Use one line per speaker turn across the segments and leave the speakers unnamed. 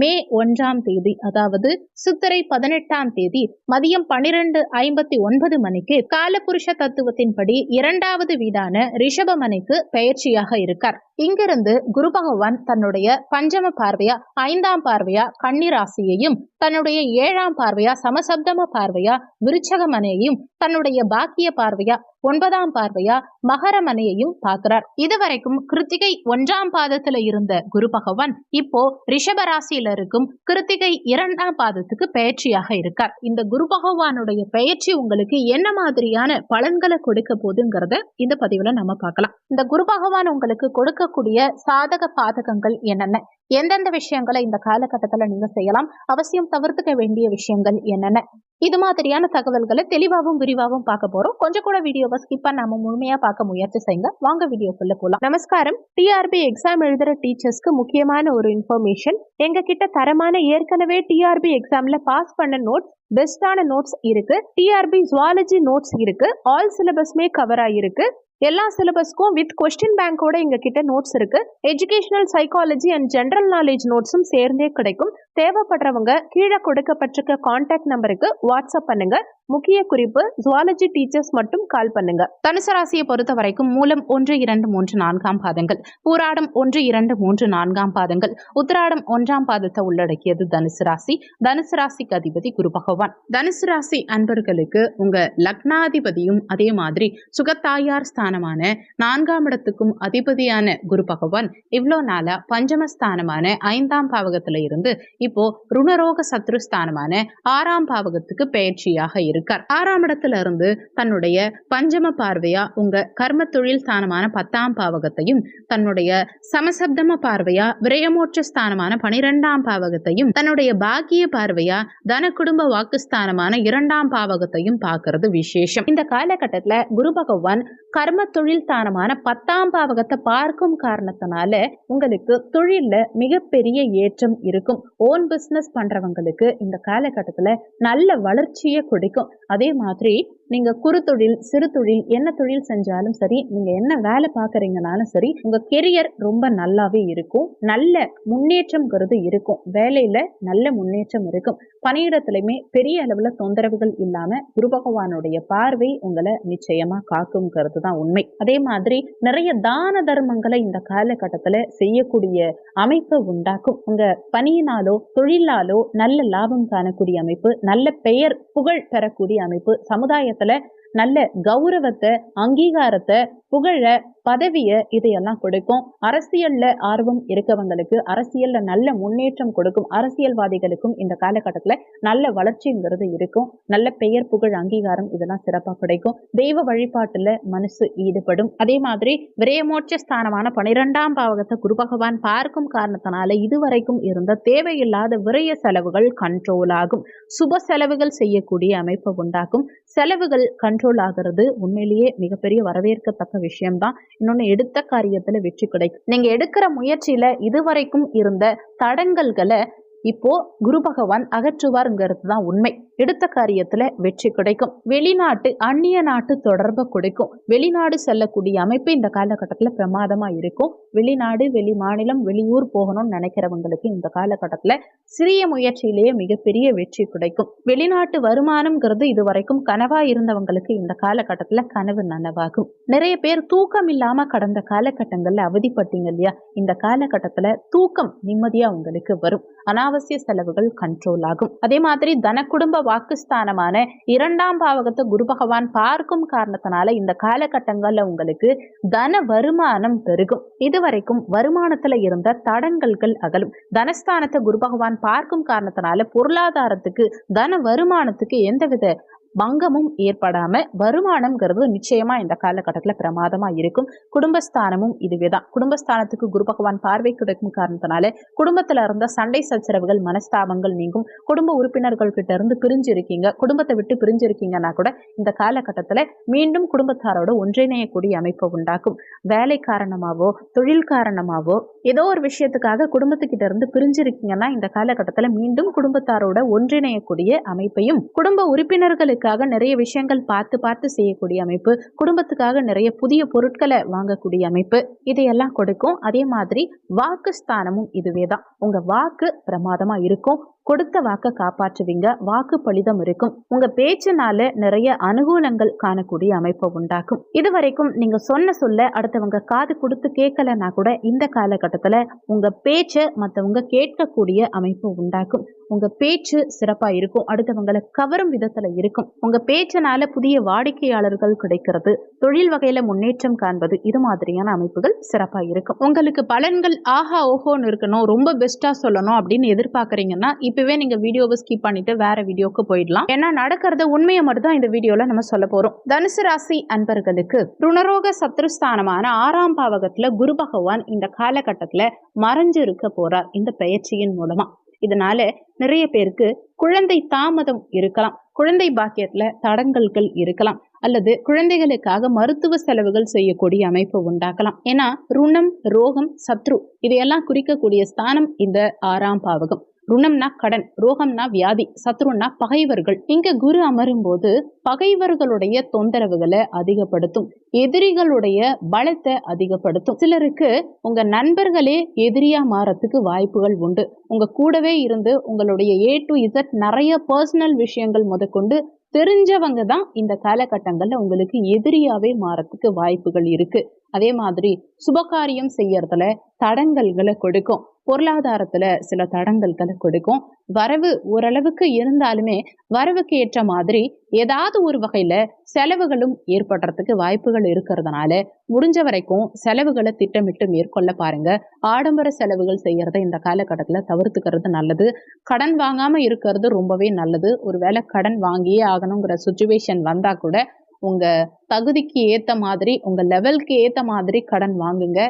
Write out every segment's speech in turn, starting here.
மே ஒன்றாம் தேதி அதாவது சித்திரை பதினெட்டாம் தேதி மதியம் பனிரெண்டு ஐம்பத்தி ஒன்பது மணிக்கு காலபுருஷ தத்துவத்தின்படி இரண்டாவது வீடான ரிஷபமனைக்கு பயிற்சியாக இருக்கார். இங்கிருந்து குரு பகவான் தன்னுடைய பஞ்சம பார்வையா ஐந்தாம் பார்வையா கன்னிராசியையும் தன்னுடைய ஏழாம் பார்வையா சமசப்தம பார்வையா விருச்சகமனையையும் தன்னுடைய பாக்கிய பார்வையா ஒன்பதாம் பார்வையா மகரமனையையும் பார்க்கிறார். இதுவரைக்கும் கிருத்திகை ஒன்றாம் பாதத்துல இருந்த குரு பகவான் இப்போ ரிஷபராசியில இருக்கும் கிருத்திகை இரண்டாம் பாதத்துக்கு பயிற்சியாக இருக்கார். இந்த குரு பகவானுடைய பயிற்சி உங்களுக்கு என்ன மாதிரியான பலன்களை கொடுக்க போதுங்கிறத இந்த பதிவுல நம்ம பார்க்கலாம். இந்த குரு பகவான் உங்களுக்கு இருக்கக்கூடிய சாதக பாதகங்கள் என்னென்ன? எந்தெந்த விஷயங்களை இந்த காலகட்டத்துல நீங்க செய்யலாம்? அவசியம் தவிர்த்துக்க வேண்டிய விஷயங்கள் என்னென்ன? இது மாதிரியான தகவல்களை தெளிவாகவும் விரிவாகவும் பார்க்க போறோம். கொஞ்சம் கூட வீடியோவை ஸ்கிப் பண்ணாம முழுமையா பார்க்க முயற்சி செய்யுங்க. வாங்க வீடியோக்குள்ள போலாம். நமஸ்காரம். டிஆர்பி எக்ஸாம் எழுதுற டீச்சர்ஸ்க்கு முக்கியமான ஒரு இன்ஃபர்மேஷன் எங்க கிட்ட தரமான ஏற்கனவே டிஆர்பி எக்ஸாம்ல பாஸ் பண்ண நோட்ஸ் பெஸ்டான நோட்ஸ் இருக்கு. டிஆர்பி ஜுவாலஜி நோட்ஸ் இருக்கு. ஆல் சிலபஸ்மே கவர் ஆயிருக்கு எல்லா சிலபஸ்க்கும் வித் கொஸ்டின் பேங்கோட எங்க கிட்ட நோட்ஸ் இருக்கு educational psychology and general knowledge நோட்ஸும் சேர்ந்தே கிடைக்கும். தேவைப்படுறவங்க கீழே கொடுக்கப்பட்டிருக்க கான்டாக்ட் நம்பருக்கு வாட்ஸ்அப் பண்ணுங்க. முக்கிய குறிப்பு ஜுவாலஜி டீச்சர்ஸ் மட்டும் கால் பண்ணுங்க. தனுசு ராசியை பொறுத்த வரைக்கும் மூலம் ஒன்று இரண்டு மூன்று நான்காம் பாதங்கள். பூராடம் ஒன்று இரண்டு மூன்று நான்காம் பாதங்கள். உத்திராடம் ஒன்றாம் பாதத்தை உள்ளடக்கியது தனுசு ராசி. தனுசு ராசிக்கு அதிபதி குரு பகவான். தனுசு ராசி அன்பர்களுக்கு உங்க லக்னாதிபதியும் அதே மாதிரி சுகத்தாயார் ஸ்தானமான நான்காம் இடத்துக்கும் அதிபதியான குரு பகவான் இவ்வளோ நாளா பஞ்சமஸ்தானமான ஐந்தாம் பாவகத்துல இருந்து இப்போ ருணரோக சத்ருஸ்தானமான ஆறாம் பாவகத்துக்கு பயிற்சியாக இருக்கார் ஆறாம் இடத்துல இருந்து தன்னுடைய பஞ்சம பார்வையா உங்க கர்ம தொழில் ஸ்தானமான பத்தாம் பாவகத்தையும் தன்னுடைய சமசப்தம பார்வையா விரயமோட்ச ஸ்தானமான பனிரெண்டாம் பாவகத்தையும் தன்னுடைய பாக்கிய பார்வையா தன குடும்ப வாக்குஸ்தானமான இரண்டாம் பாவகத்தையும் பார்க்கறது விசேஷம். இந்த காலகட்டத்துல குரு பகவான் கர்ம தொழில் ஸ்தானமான பத்தாம் பாவகத்தை பார்க்கும் காரணத்தினால உங்களுக்கு தொழில்ல மிகப்பெரிய ஏற்றம் இருக்கும். ஓன் பிசினஸ் பண்றவங்களுக்கு இந்த காலகட்டத்துல நல்ல வளர்ச்சியை கொடுக்கும். அதே மாதிரி நீங்க குறு தொழில் சிறு தொழில் என்ன தொழில் செஞ்சாலும் சரி நீங்க என்ன வேலை பார்க்குறீங்கனாலும் சரி உங்க கெரியர் ரொம்ப நல்லாவே இருக்கும். நல்ல முன்னேற்றம்ங்கிறது இருக்கும். வேலையில நல்ல முன்னேற்றம் இருக்கும். பணியிடத்துலையுமே பெரிய அளவுல தொந்தரவுகள் இல்லாம குரு பகவானுடைய பார்வை உங்களை நிச்சயமா காக்குங்கிறது தான் உண்மை. அதே மாதிரி நிறைய தான தர்மங்களை இந்த காலகட்டத்துல செய்யக்கூடிய அமைப்பை உண்டாக்கும். உங்க பணியினாலோ தொழிலாலோ நல்ல லாபம் காணக்கூடிய அமைப்பு நல்ல பெயர் புகழ் பெறக்கூடிய அமைப்பு சமுதாய சமுதாயத்துல நல்ல கௌரவத்தை அங்கீகாரத்தை புகழ பதவிய இதையெல்லாம் கொடுக்கும். அரசியல்ல ஆர்வம் இருக்கவங்களுக்கு அரசியல்ல நல்ல முன்னேற்றம் கொடுக்கும் அரசியல்வாதிகளுக்கும் இந்த காலகட்டத்துல நல்ல வளர்ச்சிங்கிறது இருக்கும். நல்ல பெயர் புகழ் அங்கீகாரம் இதெல்லாம் சிறப்பா கிடைக்கும். தெய்வ வழிபாட்டுல மனசு ஈடுபடும். அதே மாதிரி விரயமோட்ச ஸ்தானமான பனிரெண்டாம் பாவகத்தை குரு பகவான் பார்க்கும் காரணத்தினால இதுவரைக்கும் இருந்த தேவையில்லாத விரய செலவுகள் கண்ட்ரோல் ஆகும். சுப செலவுகள் செய்யக்கூடிய அமைப்பை உண்டாக்கும். செலவுகள் கண்ட்ரோல் ஆகிறது உண்மையிலேயே மிகப்பெரிய வரவேற்கத்தக்க விஷயம்தான். இன்னொன்று எடுத்த காரியத்தில் வெற்றி கிடைக்கும். நீங்கள் எடுக்கிற முயற்சியில் இதுவரைக்கும் இருந்த தடங்கல்களை இப்போ குரு பகவான் அகற்றுவாருங்கிறது தான் உண்மை. எடுத்த காரியத்துல வெற்றி கிடைக்கும். வெளிநாட்டு அந்நிய நாட்டு தொடர்பை கொடுக்கும். வெளிநாடு செல்லக்கூடிய அமைப்பு இந்த காலகட்டத்தில் பிரமாதமா இருக்கும். வெளிநாடு வெளி மாநிலம் வெளியூர் போகணும்னு நினைக்கிறவங்களுக்கு இந்த காலகட்டத்தில் சிறிய முயற்சியிலேயே மிகப்பெரிய வெற்றி கிடைக்கும். வெளிநாட்டு வருமானம்ங்கிறது இது வரைக்கும் கனவா இருந்தவங்களுக்கு இந்த காலகட்டத்தில் கனவு நனவாகும். நிறைய பேர் தூக்கம் இல்லாம கடந்த காலகட்டங்கள்ல அவதிப்பட்டீங்க இல்லையா? இந்த காலகட்டத்துல தூக்கம் நிம்மதியா உங்களுக்கு வரும். அனாவசிய செலவுகள் கண்ட்ரோல் ஆகும். அதே மாதிரி தன குடும்ப வாக்குஸ்தானமான இரண்டாம் பாவகத்தை குரு பகவான் பார்க்கும் காரணத்தினால இந்த காலகட்டங்கள்ல உங்களுக்கு தன வருமானம் பெருகும். இதுவரைக்கும் வருமானத்துல இருந்த தடங்கல்கள் அகலும். தனஸ்தானத்தை குரு பகவான் பார்க்கும் காரணத்தினால பொருளாதாரத்துக்கு தன வருமானத்துக்கு எந்தவித பங்கமும் ஏற்படாம வருமானம்ங்கிறது நிச்சயமா இந்த காலகட்டத்துல பிரமாதமா இருக்கும். குடும்பஸ்தானமும் இதுவே தான் குடும்பஸ்தானத்துக்கு குரு பகவான் பார்வை கிடைக்கும் காரணத்தினால குடும்பத்துல இருந்த சண்டை சச்சரவுகள் மனஸ்தாபங்கள் நீங்கும். குடும்ப உறுப்பினர்கள் கிட்ட இருந்து பிரிஞ்சு இருக்கீங்க குடும்பத்தை விட்டு பிரிஞ்சு இருக்கீங்கன்னா கூட இந்த காலகட்டத்துல மீண்டும் குடும்பத்தாரோட ஒன்றிணையக்கூடிய அமைப்பை உண்டாக்கும். வேலை காரணமாவோ தொழில் காரணமாவோ ஏதோ ஒரு விஷயத்துக்காக குடும்பத்துக்கிட்ட இருந்து பிரிஞ்சிருக்கீங்கன்னா இந்த காலகட்டத்துல மீண்டும் குடும்பத்தாரோட ஒன்றிணையக்கூடிய அமைப்பையும் குடும்ப உறுப்பினர்களுக்கு குடும்பத்துக்காக நிறைய விஷயங்கள் பார்த்து பார்த்து செய்யக்கூடிய அமைப்பு குடும்பத்துக்காக நிறைய புதிய பொருட்களை வாங்கக்கூடிய அமைப்பு இதையெல்லாம் கொடுக்கும். அதே மாதிரி வாக்கு ஸ்தானமும் இதுவே தான். உங்க வாக்கு பிரமாதமா இருக்கும். கொடுத்த வாக்கை காப்பாற்றுவீங்க. வாக்கு பலிதம் இருக்கும். உங்க பேச்சினால நிறைய அனுகூலங்கள் காணக்கூடிய அமைப்பை உண்டாக்கும். இது வரைக்கும் நீங்க சொன்ன சொல்ல அடுத்தவங்க காது கொடுத்து கேட்கலன்னா கூட இந்த காலகட்டத்துல உங்க பேச்சை மற்றவங்க கேட்கக்கூடிய அமைப்பு உண்டாக்கும். உங்கள் பேச்சு சிறப்பாக இருக்கும். அடுத்தவங்களை கவரும் விதத்தில் இருக்கும். உங்கள் பேச்சினால புதிய வாடிக்கையாளர்கள் கிடைக்கிறது. தொழில் வகையில் முன்னேற்றம் காண்பது இது மாதிரியான அமைப்புகள் சிறப்பாக இருக்கும். உங்களுக்கு பலன்கள் ஆஹா ஓஹோன்னு இருக்கணும் ரொம்ப பெஸ்ட்டாக சொல்லணும் அப்படின்னு எதிர்பார்க்குறீங்கன்னா இப்போவே நீங்கள் வீடியோவை ஸ்கிப் பண்ணிவிட்டு வேறு வீடியோக்கு போயிடலாம். ஏன்னா நடக்கிறது உண்மையை மட்டும் தான் இந்த வீடியோவில் நம்ம சொல்ல போகிறோம் தனுசு ராசி அன்பர்களுக்கு ருணரோக சத்ருஸ்தானமான ஆறாம் பாவகத்தில் குரு பகவான் இந்த காலகட்டத்தில் மறைஞ்சு இருக்க போகிறார் இந்த பயிற்சியின் மூலமாக இதனால நிறைய பேருக்கு குழந்தை தாமதம் இருக்கலாம். குழந்தை பாக்கியத்துல தடங்கல்கள் இருக்கலாம். அல்லது குழந்தைகளுக்காக மருத்துவ செலவுகள் செய்யக்கூடிய அமைப்பு உண்டாக்கலாம். ஏன்னா ருணம் ரோகம் சத்ரு இதையெல்லாம் குறிக்கக்கூடிய ஸ்தானம் இந்த ஆறாம் பாவகம். ருணம்னா கடன் ரோகம்னா வியாதி சத்ருன்னா பகைவர்கள். இங்க குரு அமரும் போது பகைவர்களுடைய தொந்தரவுகளை அதிகப்படுத்தும் எதிரிகளுடைய பலத்தை அதிகப்படுத்தும். சிலருக்கு உங்க நண்பர்களே எதிரியா மாறத்துக்கு வாய்ப்புகள் உண்டு. உங்க கூடவே இருந்து உங்களுடைய ஏ டு இசட் நிறைய பர்சனல் விஷயங்கள் முதற்கொண்டு தெரிஞ்சவங்க தான் இந்த காலகட்டங்கள்ல உங்களுக்கு எதிரியாவே மாறத்துக்கு வாய்ப்புகள் இருக்கு. அதே மாதிரி சுபகாரியம் செய்யறதுல தடங்கல்களை கொடுக்கும். பொருளாதாரத்துல சில தடங்கல்களை கொடுக்கும். வரவு ஓரளவுக்கு இருந்தாலுமே வரவுக்கு ஏற்ற மாதிரி ஏதாவது ஒரு வகையில செலவுகளும் ஏற்படுறதுக்கு வாய்ப்புகள் இருக்கிறதுனால முடிஞ்ச வரைக்கும் செலவுகளை திட்டமிட்டு மேற்கொள்ள பாருங்க. ஆடம்பர செலவுகள் செய்யறதை இந்த காலகட்டத்தில் தவிர்த்துக்கிறது நல்லது. கடன் வாங்காம இருக்கிறது ரொம்பவே நல்லது. ஒருவேளை கடன் வாங்கியே ஆகணுங்கிற சுச்சுவேஷன் வந்தா கூட உங்க தகுதிக்கு ஏத்த மாதிரி உங்க லெவல்க்கு ஏத்த மாதிரி கடன் வாங்குங்க.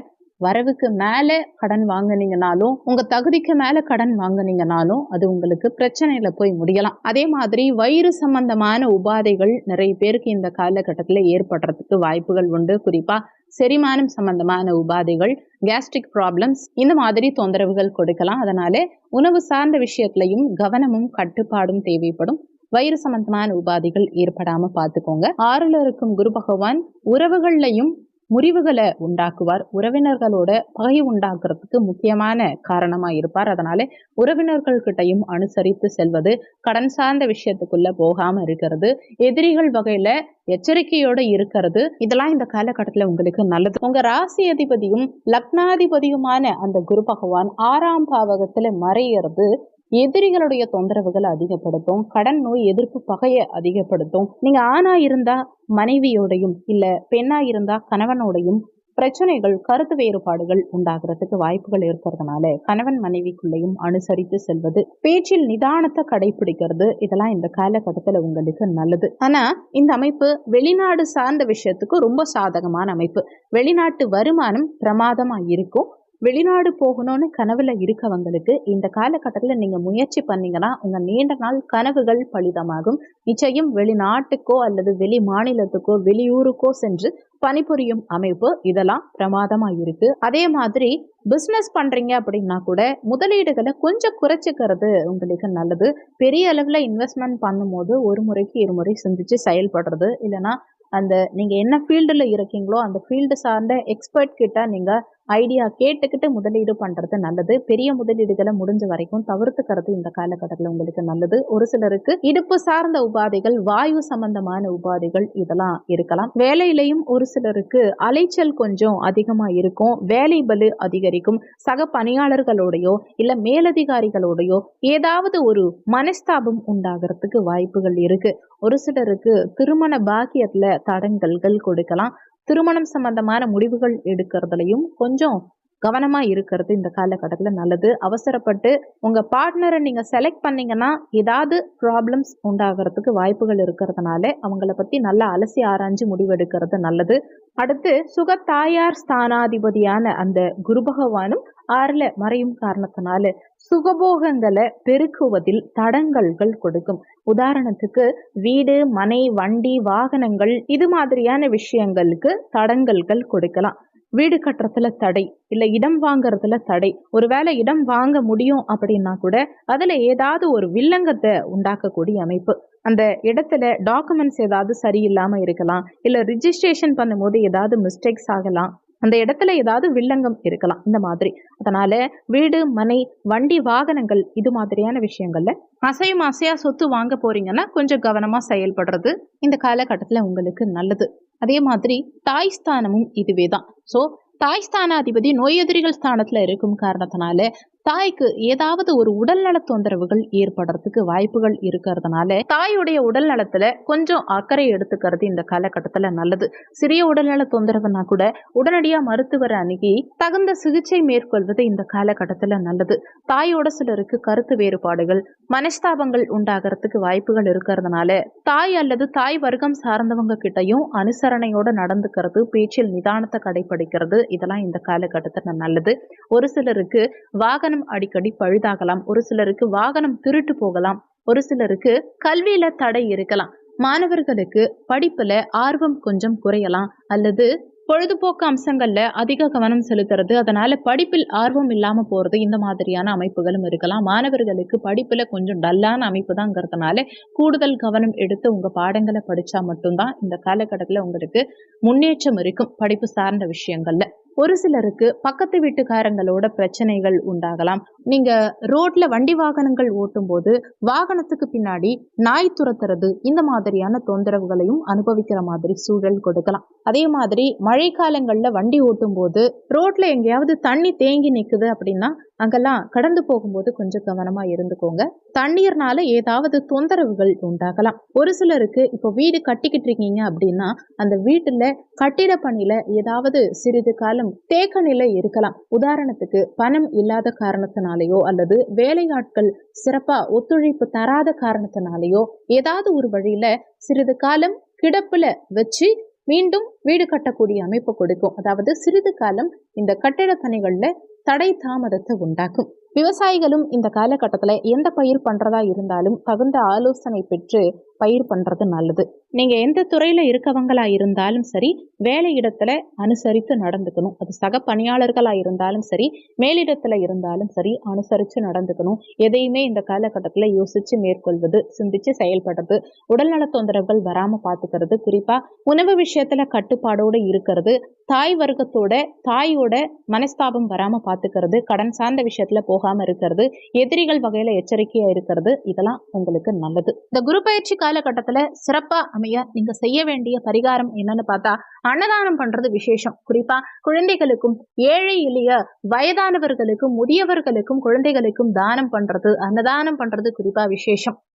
வரவுக்கு மேலே கடன் வாங்குனீங்கனாலும் உங்க தகுதிக்கு மேலே கடன் வாங்கினீங்கனாலும் அது உங்களுக்கு பிரச்சனையில போய் முடியலாம். அதே மாதிரி வயிறு சம்பந்தமான உபாதைகள் நிறைய பேருக்கு இந்த காலகட்டத்தில் ஏற்படுறதுக்கு வாய்ப்புகள் உண்டு. குறிப்பா செரிமானம் சம்பந்தமான உபாதைகள் கேஸ்ட்ரிக் ப்ராப்ளம்ஸ் இந்த மாதிரி தொந்தரவுகள் கொடுக்கலாம். அதனால உணவு சார்ந்த விஷயத்திலையும் கவனமும் கட்டுப்பாடும் தேவைப்படும். வயிறு சம்பந்தமான உபாதைகள் ஏற்படாம பார்த்துக்கோங்க ஆறுல இருக்கும் குரு பகவான் உறவுகள்லையும் முறிவுகளை உண்டாக்குவார். உறவினர்களோட பகை உண்டாக்குறதுக்கு முக்கியமான காரணமா இருப்பார். அதனால உறவினர்கள் கிட்டையும் அனுசரித்து செல்வது கடன் சார்ந்த விஷயத்துக்குள்ள போகாம இருக்கிறது எதிரிகள் வகையில எச்சரிக்கையோட இருக்கிறது. இதெல்லாம் இந்த காலகட்டத்துல உங்களுக்கு நல்லது. உங்க ராசி அதிபதியும் லக்னாதிபதியுமான அந்த குரு பகவான் ஆறாம் பாவகத்துல மறையிறது எதிரிகளுடைய தொந்தரவுகளை அதிகப்படுத்தும் கடன் நோய் எதிர்ப்பு பகையை அதிகப்படுத்தும். நீங்க ஆணா இருந்தா மனைவியோடையும் இல்ல பெண்ணா இருந்தா கணவனோடையும் பிரச்சனைகள் கருத்து வேறுபாடுகள் உண்டாகிறதுக்கு வாய்ப்புகள் இருக்கிறதுனால கணவன் மனைவிக்குள்ளேயும் அனுசரித்து செல்வது பேச்சில் நிதானத்தை கடைபிடிக்கிறது இதெல்லாம் இந்த காலகட்டத்துல உங்களுக்கு நல்லது. ஆனா இந்த அமைப்பு வெளிநாடு சார்ந்த விஷயத்துக்கு ரொம்ப சாதகமான அமைப்பு. வெளிநாட்டு வருமானம் பிரமாதமா இருக்கும். வெளிநாடு போகணும்னு கனவுல இருக்கவங்களுக்கு இந்த காலகட்டத்தில் நீங்க முயற்சி பண்ணீங்கன்னா உங்க நீண்ட நாள் கனவுகள் பலிதமாகும். நிச்சயம் வெளிநாட்டுக்கோ அல்லது வெளி மாநிலத்துக்கோ வெளியூருக்கோ சென்று பணிபுரியும் அமைப்பு இதெல்லாம் பிரமாதமா இருக்கு. அதே மாதிரி பிஸ்னஸ் பண்றீங்க அப்படின்னா கூட முதலீடுகளை கொஞ்சம் குறைச்சிக்கிறது உங்களுக்கு நல்லது. பெரிய அளவில் இன்வெஸ்ட்மெண்ட் பண்ணும்போது ஒரு முறைக்கு இருமுறை சிந்திச்சு செயல்படுறது. இல்லைன்னா அந்த நீங்க என்ன ஃபீல்டில் இருக்கீங்களோ அந்த ஃபீல்டு சார்ந்த எக்ஸ்பர்ட் கிட்ட நீங்கள் ஐடியா கேட்டுக்கிட்டு முதலீடு பண்றது நல்லது. பெரிய முதலீடுகளை முடிஞ்ச வரைக்கும் தவிர்த்துக்கிறது இந்த காலகட்டத்தில் உங்களுக்கு நல்லது. ஒரு சிலருக்கு இடுப்பு சார்ந்த உபாதைகள் வாயு சம்பந்தமான உபாதைகள் இதெல்லாம் இருக்கலாம். வேலையிலையும் ஒரு சிலருக்கு அலைச்சல் கொஞ்சம் அதிகமா இருக்கும். வேலை பலு அதிகரிக்கும். சக பணியாளர்களோடையோ இல்ல மேலதிகாரிகளோடையோ ஏதாவது ஒரு மனஸ்தாபம் உண்டாகிறதுக்கு வாய்ப்புகள் இருக்கு. ஒரு சிலருக்கு திருமண பாக்கியத்துல தடங்கல்கள் கொடுக்கலாம். திருமணம் சம்பந்தமான முடிவுகள் எடுக்கிறதுலையும் கொஞ்சம் கவனமா இருக்கிறது இந்த காலகட்டத்தில் நல்லது. அவசரப்பட்டு உங்க பார்ட்னரை நீங்க செலக்ட் பண்ணீங்கன்னா ஏதாவது ப்ராப்ளம்ஸ் உண்டாகிறதுக்கு வாய்ப்புகள் இருக்கிறதுனால அவங்கள பத்தி நல்லா அலசி ஆராய்ஞ்சு முடிவெடுக்கிறது நல்லது. அடுத்து சுகத்தாயார் ஸ்தானாதிபதியான அந்த குரு பகவானும் ஆறுல மறையும் காரணத்தினால சுகபோகங்களை பெருக்குவதில் தடங்கல்கள் கொடுக்கும். உதாரணத்துக்கு வீடு மனை வண்டி வாகனங்கள் இது மாதிரியான விஷயங்களுக்கு தடங்கல்கள் கொடுக்கலாம். வீடு கட்டுறதுல தடை இல்லை இடம் வாங்குறதுல தடை. ஒருவேளை இடம் வாங்க முடியும் அப்படின்னா கூட அதில் ஏதாவது ஒரு வில்லங்கத்தை உண்டாக்கக்கூடிய அமைப்பு. அந்த இடத்துல டாக்குமெண்ட்ஸ் ஏதாவது சரியில்லாமல் இருக்கலாம் இல்லை ரிஜிஸ்ட்ரேஷன் பண்ணும்போது ஏதாவது மிஸ்டேக்ஸ் ஆகலாம். அந்த இடத்துல ஏதாவது வில்லங்கம் இருக்கலாம் இந்த மாதிரி. அதனால வீடு மனை வண்டி வாகனங்கள் இது மாதிரியான விஷயங்கள்ல அசையும் அசையா சொத்து வாங்க போறீங்கன்னா கொஞ்சம் கவனமா செயல்படுறது இந்த காலகட்டத்துல உங்களுக்கு நல்லது. அதே மாதிரி தாய் ஸ்தானமும் இதுவே தான் ஸோ தாய் ஸ்தானாதிபதி நோய் எதிரிகள் ஸ்தானத்துல இருக்கும் காரணத்தினால தாய்க்கு ஏதாவது ஒரு உடல்நல தொந்தரவுகள் ஏற்படுறதுக்கு வாய்ப்புகள் இருக்கிறதுனால தாயுடைய உடல் நலத்துல கொஞ்சம் அக்கறை எடுத்துக்கிறது இந்த காலகட்டத்துல நல்லது. சிறிய உடல்நல தொந்தரவுனா கூட உடனடியா மருத்துவரை அணுகி தகுந்த சிகிச்சை மேற்கொள்வது இந்த காலகட்டத்துல நல்லது. தாயோட சிலருக்கு கருத்து வேறுபாடுகள் மனஸ்தாபங்கள் உண்டாகிறதுக்கு வாய்ப்புகள் இருக்கிறதுனால தாய் அல்லது தாய் வர்க்கம் சார்ந்தவங்க கிட்டையும் அனுசரணையோட நடந்துக்கிறது பேச்சில் நிதானத்தை கடைபிடிக்கிறது இதெல்லாம் இந்த காலகட்டத்தில் நல்லது. ஒரு சிலருக்கு வாகனம் வாகனம் அடிக்கடி பழுதாகலாம். ஒரு சிலருக்கு வாகனம் திருட்டு போகலாம். ஒரு சிலருக்கு கல்வியில தடை இருக்கலாம். மாணவர்களுக்கு படிப்புல ஆர்வம் கொஞ்சம் குறையலாம். அல்லது பொழுதுபோக்கு அம்சங்கள்ல அதிக கவனம் செலுத்துறது அதனால படிப்பில் ஆர்வம் இல்லாம போறது இந்த மாதிரியான அமைப்புகளும் இருக்கலாம். மாணவர்களுக்கு படிப்புல கொஞ்சம் டல்லான அமைப்பு தாங்கிறதுனால கூடுதல் கவனம் எடுத்து உங்க பாடங்களை படிச்சா மட்டும்தான் இந்த காலகட்டத்துல உங்களுக்கு முன்னேற்றம் இருக்கும் படிப்பு சார்ந்த விஷயங்கள்ல. ஒரு சிலருக்கு பக்கத்து வீட்டுக்காரங்களோட பிரச்சனைகள் உண்டாகலாம். நீங்க ரோட்ல வண்டி வாகனங்கள் ஓட்டும் போது வாகனத்துக்கு பின்னாடி நாய் துரத்துறது இந்த மாதிரியான தொந்தரவுகளையும் அனுபவிக்கிற மாதிரி சூழல் கொடுக்கலாம். அதே மாதிரி மழை காலங்கள்ல வண்டி ஓட்டும் போது ரோட்ல எங்கேயாவது தண்ணி தேங்கி நிக்குது அப்படின்னா அங்கெல்லாம் கடந்து போகும்போது கொஞ்சம் கவனமா இருந்துக்கோங்க. தண்ணீர்னால ஏதாவது தொந்தரவுகள் உண்டாகலாம். ஒரு சிலருக்கு இப்போ வீடு கட்டிக்கிட்டு இருக்கீங்க அப்படின்னா அந்த வீட்டுல கட்டிட பணியில ஏதாவது சிறிது காலம் தேக்க நிலை இருக்கலாம். உதாரணத்துக்கு பணம் இல்லாத காரணத்தினாலேயோ அல்லது வேலையாட்கள் சிறப்பா ஒத்துழைப்பு தராத காரணத்தினாலேயோ ஏதாவது ஒரு வழியில சிறிது காலம் கிடப்புல வச்சு மீண்டும் வீடு கட்டக்கூடிய அமைப்பு கொடுக்கும். அதாவது சிறிது காலம் இந்த கட்டிட பணிகள்ல தடை தாமதத்தை உண்டாக்கும். விவசாயிகளும் இந்த காலகட்டத்தில் எந்த பயிர் பண்ணுறதா இருந்தாலும் தகுந்த ஆலோசனை பெற்று பயிர் பண்ணுறது நல்லது. நீங்கள் எந்த துறையில் இருக்கவங்களாக இருந்தாலும் சரி வேலை இடத்துல அனுசரித்து நடந்துக்கணும். அது சக பணியாளர்களாக இருந்தாலும் சரி மேலிடத்தில் இருந்தாலும் சரி அனுசரித்து நடந்துக்கணும். எதையுமே இந்த காலகட்டத்தில் யோசித்து மேற்கொள்வது சிந்தித்து செயல்படுறது உடல்நல தொந்தரவுகள் வராமல் பார்த்துக்கிறது குறிப்பாக உணவு விஷயத்தில் கட்டுப்பாடோடு இருக்கிறது தாய் வர்க்கத்தோட தாயோட மனஸ்தாபம் வராமல் பார்த்துக்கிறது கடன் சார்ந்த விஷயத்தில் போகாமல் இருக்கிறது எதிரிகள் வகையில் எச்சரிக்கையாக இருக்கிறது இதெல்லாம் உங்களுக்கு நல்லது. இந்த குரு பயிற்சி காலகட்டத்தில் சிறப்பாக அமைய நீங்க செய்ய வேண்டிய பரிகாரம் என்னன்னு பார்த்தா அன்னதானம் பண்றது விசேஷம். குறிப்பா குழந்தைகளுக்கும் ஏழை எளிய வயதானவர்களுக்கும் முதியவர்களுக்கும் குழந்தைகளுக்கும் தானம் பண்றது அன்னதானம் பண்றது குறிப்பா விசேஷம்.